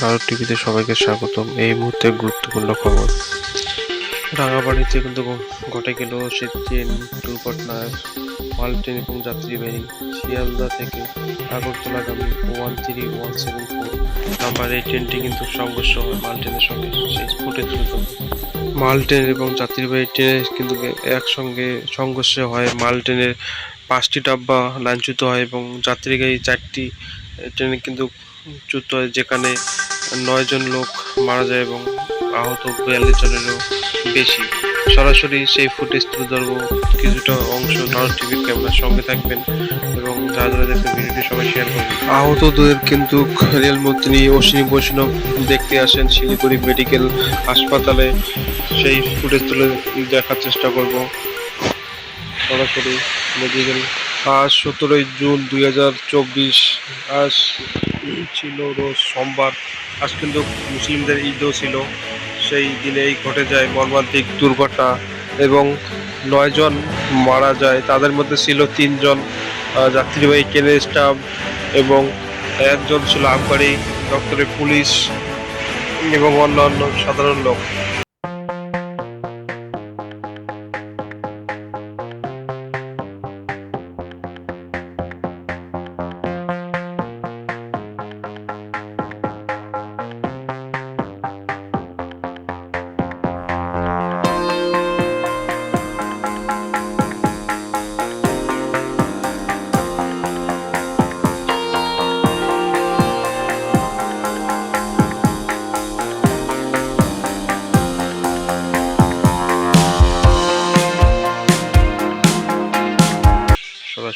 ভারত টিভিতে সবাইকে স্বাগতম। এই মুহূর্তে গুরুত্বপূর্ণ খবর। রাঙাবাড়িতে কিন্তু ঘটে গেল সে ট্রেন দুর্ঘটনায় মাল ট্রেন এবং যাত্রীবাহী শিয়ালদা থেকে আগরতলাগামী one three one seven four number এই ট্রেনটি কিন্তু সংঘর্ষ হয় মাল ট্রেনের সঙ্গে। সেই ফুটে তুলে মাল ট্রেন এবং যাত্রীবাহী ট্রেনে কিন্তু একসঙ্গে সংঘর্ষ হয়। মাল ট্রেনের পাঁচটি ডাব্বা লাইনচ্যুত হয় এবং যাত্রীবাহী চারটি ট্রেনে কিন্তু চ্যুত হয় যেখানে নয় জন লোক মারা যায় এবং আহত বিয়াল্লিশ জনেরও বেশি। সরাসরি সেই ফুটেজ তুলে ধরবো। কিছুটা অংশ নারদ টিভির ক্যামেরার সঙ্গে থাকবেন এবং যারা যারা দেখবেন ভিডিওটি সবাই শেয়ার করবেন। আহতদের কিন্তু রেলমন্ত্রী অশ্বিনী বৈষ্ণব দেখতে আসেন শিলিগুড়ি মেডিকেল হাসপাতালে। সেই ফুটেজ তুলে দেখার চেষ্টা করব। সরাসরি মেডিকেল আজ সতেরোই জুন দুই হাজার চব্বিশ, আজ ছিল, রোজ সোমবার। আজ কিন্তু মুসলিমদের ঈদও ছিল। সেই দিনেই ঘটে যায় মর্মান্তিক দুর্ঘটনা এবং নয়জন মারা যায়। তাদের মধ্যে ছিল তিনজন যাত্রীবাহী ট্রেনের স্টাফ এবং একজন ছিল আবগারি দপ্তরের পুলিশ এবং অন্যান্য সাধারণ লোক।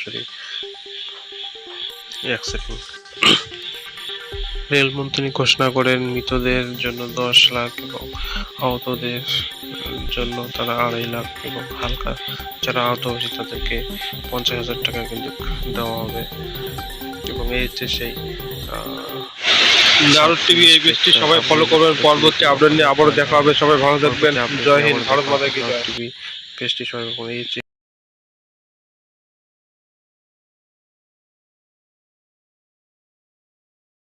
সরাসরি। এক সেকেন্ড রেলমন্ত্রী ঘোষণা করেন মৃতদের জন্য দশ লাখ এবং আহতদের জন্য তারা আড়াই লাখ এবং হালকা যারা আহত হয়েছে তাদেরকে পঞ্চাশ হাজার টাকা কিন্তু দেওয়া হবে। এবং এই হচ্ছে সেই নারদ টিভি এই পেজটি সবাই ফলো করবেন। পরবর্তী আপডেট নিয়ে আবারও দেখা হবে। সবাই ভালো থাকবেন। জয় হিন্দ ভারত মাতা কি জয়। টিভি পেজটি সবাই এই হচ্ছে